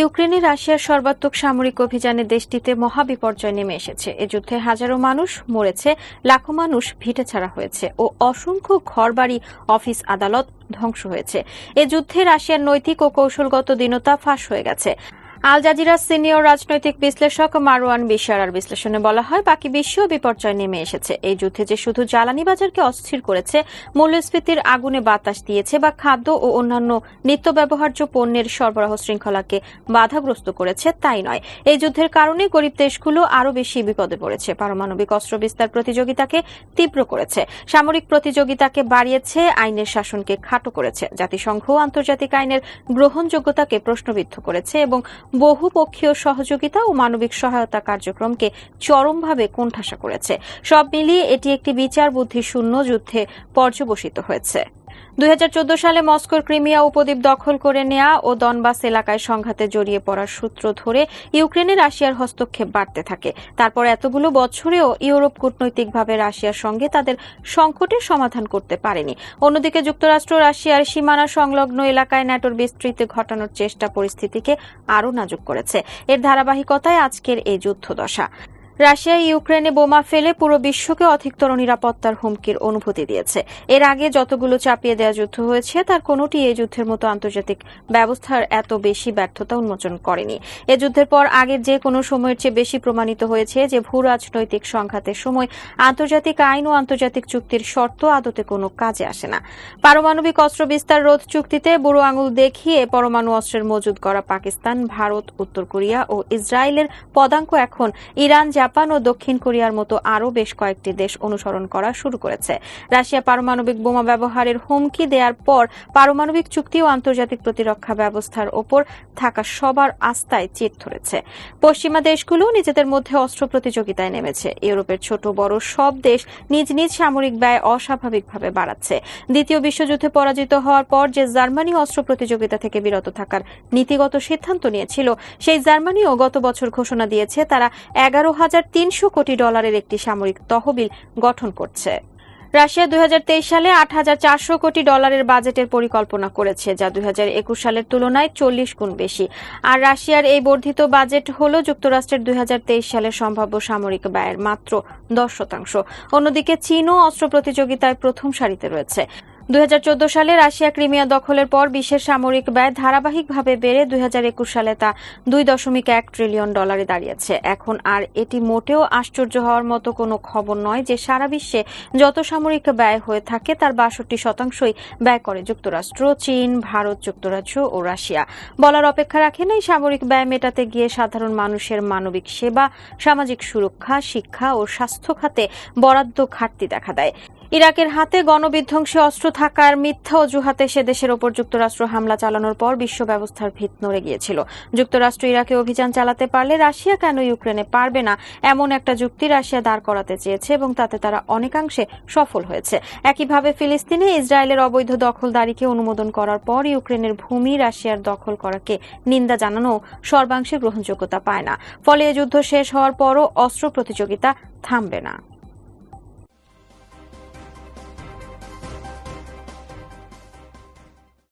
ইউক্রেনে রাশিয়ার সর্বাত্মক সামরিক অভিযানে দেশটিতে মহাবিপর্যয় নেমে এসেছে। এ যুদ্ধে হাজারো মানুষ মরেছে, লাখো মানুষ ভিটে ছাড়া হয়েছে ও অসংখ্য ঘরবাড়ি, অফিস আদালত ধ্বংস হয়েছে। এ যুদ্ধে রাশিয়ার নৈতিক ও কৌশলগত দীনতা ফাঁস হয়ে গেছে। আল জাজিরার সিনিয়র রাজনৈতিক বিশ্লেষক মারওয়ান বিশারার বিশ্লেষণে বলা হয়, বাকি বিশ্ব বিপর্যয় নেমে এসেছে। এই যুদ্ধে যে শুধু জ্বালানি বাজারকে অস্থির করেছে, মূল্যস্ফীতির আগুনে বাতাস দিয়েছে বা খাদ্য ও অন্যান্য নিত্য ব্যবহার্য পণ্যের সরবরাহ শৃঙ্খলাকে বাধাগ্রস্ত করেছে, তাই নয়। এই যুদ্ধের কারণে গরিব দেশগুলো আরও বেশি বিপদে পড়েছে। পারমাণবিক অস্ত্র বিস্তার প্রতিযোগিতাকে তীব্র করেছে। সামরিক প্রতিযোগিতাকে বাড়িয়েছে, আইনের শাসনকে খাটো করেছে। জাতিসংঘ আন্তর্জাতিক আইনের গ্রহণযোগ্যতাকে প্রশ্নবিদ্ধ করেছে এবং বহুপক্ষীয় সহযোগিতা ও মানবিক সহায়তা কার্যক্রমকে চরমভাবে কোণঠাসা করেছে। সব মিলিয়ে এটি একটি বিচার বুদ্ধি শূন্য যুদ্ধে পর্যবসিত হয়েছে। দুই হাজার চোদ্দ সালে মস্কোর ক্রিমিয়া উপদ্বীপ দখল করে নেয়া ও দনবাস এলাকায় সংঘাতে জড়িয়ে পড়ার সূত্র ধরে ইউক্রেনে রাশিয়ার হস্তক্ষেপ বাড়তে থাকে। তারপর এতগুলো বছরেও ইউরোপ কূটনৈতিকভাবে রাশিয়ার সঙ্গে তাদের সংকটের সমাধান করতে পারেনি। অন্যদিকে যুক্তরাষ্ট্র রাশিয়ার সীমানা সংলগ্ন এলাকায় ন্যাটোর বিস্তৃতি ঘটানোর চেষ্টা পরিস্থিতিকে আরও নাজুক করেছে। এর ধারাবাহিকতায় আজকের এই যুদ্ধদশা। রাশিয়া ইউক্রেনে বোমা ফেলে পুরো বিশ্বকে অধিকতর নিরাপত্তার হুমকির অনুভূতি দিয়েছে। এর আগে যতগুলো চাপিয়ে দেওয়া যুদ্ধ হয়েছে, তার কোনোটি এই যুদ্ধের মতো আন্তর্জাতিক ব্যবস্থার এত বেশি ব্যর্থতা উন্মোচন করেনি। এ যুদ্ধের পর আগের যে কোনো সময়ের চেয়ে বেশি প্রমাণিত হয়েছে যে ভূ রাজনৈতিক সংঘাতের সময় আন্তর্জাতিক আইন ও আন্তর্জাতিক চুক্তির শর্ত আদতে কোনো কাজে আসে না। পারমাণবিক অস্ত্র বিস্তার রোধ চুক্তিতে বুড়ো আঙুল দেখিয়ে পরমাণু অস্ত্রের মজুদ করা পাকিস্তান, ভারত, উত্তর কোরিয়া ও ইসরায়েলের পদাঙ্ক এখন ইরান জাপান ও দক্ষিণ কোরিয়ার মতো আরও বেশ কয়েকটি দেশ অনুসরণ করা শুরু করেছে। রাশিয়া পারমাণবিক বোমা ব্যবহারের হুমকি দেওয়ার পর পারমাণবিক চুক্তি ও আন্তর্জাতিক প্রতিরক্ষা ব্যবস্থার ওপর থাকা সবার আস্থায় চিত ধরেছে। পশ্চিমা দেশগুলো নিজেদের মধ্যে অস্ত্র প্রতিযোগিতায় নেমেছে। ইউরোপের ছোট বড় সব দেশ নিজ নিজ সামরিক ব্যয় অস্বাভাবিকভাবে বাড়াচ্ছে। দ্বিতীয় বিশ্বযুদ্ধে পরাজিত হওয়ার পর যে জার্মানি অস্ত্র প্রতিযোগিতা থেকে বিরত থাকার নীতিগত সিদ্ধান্ত নিয়েছিল, সেই জার্মানিও গত বছর ঘোষণা দিয়েছে তারা এগারো হাজার কোটি ডলারের একটি সামরিক তহবিল গঠন করছে। রাশিয়া দুই হাজার তেইশ সালে আট হাজার চারশো কোটি ডলারের বাজেটের পরিকল্পনা করেছে, যা দুই হাজার একুশ সালের তুলনায় চল্লিশ গুণ বেশি। আর রাশিয়ার এই বর্ধিত বাজেট হল যুক্তরাষ্ট্রের দুই হাজার তেইশ সালের সম্ভাব্য সামরিক ব্যয়ের মাত্র দশ শতাংশ। অন্যদিকে চীনও অস্ত্র প্রতিযোগিতায় প্রথম সারিতে রয়েছে। দুই হাজার চোদ্দ সালে রাশিয়া ক্রিমিয়া দখলের পর বিশ্বের সামরিক ব্যয় ধারাবাহিকভাবে বেড়ে দুই হাজার একুশ সালে তা দুই দশমিক এক ট্রিলিয়ন ডলারে দাঁড়িয়েছে। এখন আর এটি মোটেও আশ্চর্য হওয়ার মতো কোনো খবর নয় যে সারা বিশ্বে যত সামরিক ব্যয় হয়ে থাকে, তার বাষট্টি শতাংশই ব্যয় করে যুক্তরাষ্ট্র, চীন, ভারত, যুক্তরাজ্য ও রাশিয়া। বলার অপেক্ষা রাখে না এই সামরিক ব্যয় মেটাতে গিয়ে সাধারণ মানুষের মানবিক সেবা, সামাজিক সুরক্ষা, শিক্ষা ও স্বাস্থ্য খাতে বরাদ্দ ঘাটতি দেখা দেয়। ইরাকের হাতে গণবিধ্বংসী অস্ত্র থাকার মিথ্যা অজুহাতে সে দেশের ওপর যুক্তরাষ্ট্র হামলা চালানোর পর বিশ্ব ব্যবস্থার ভিত নড়ে গিয়েছিল। যুক্তরাষ্ট্র ইরাকে অভিযান চালাতে পারলে রাশিয়া কেন ইউক্রেনে পারবে না? এমন একটা যুক্তি রাশিয়া দাঁড় করাতে চেয়েছে এবং তাতে তারা অনেকাংশে সফল হয়েছে। একইভাবে ফিলিস্তিনে ইসরায়েলের অবৈধ দখলদারিকে অনুমোদন করার পর ইউক্রেনের ভূমি রাশিয়ার দখল করাকে নিন্দা জানানো সর্বাংশে গ্রহণযোগ্যতা পায় না। ফলে এ যুদ্ধ শেষ হওয়ার পরও অস্ত্র প্রতিযোগিতা থামবে না।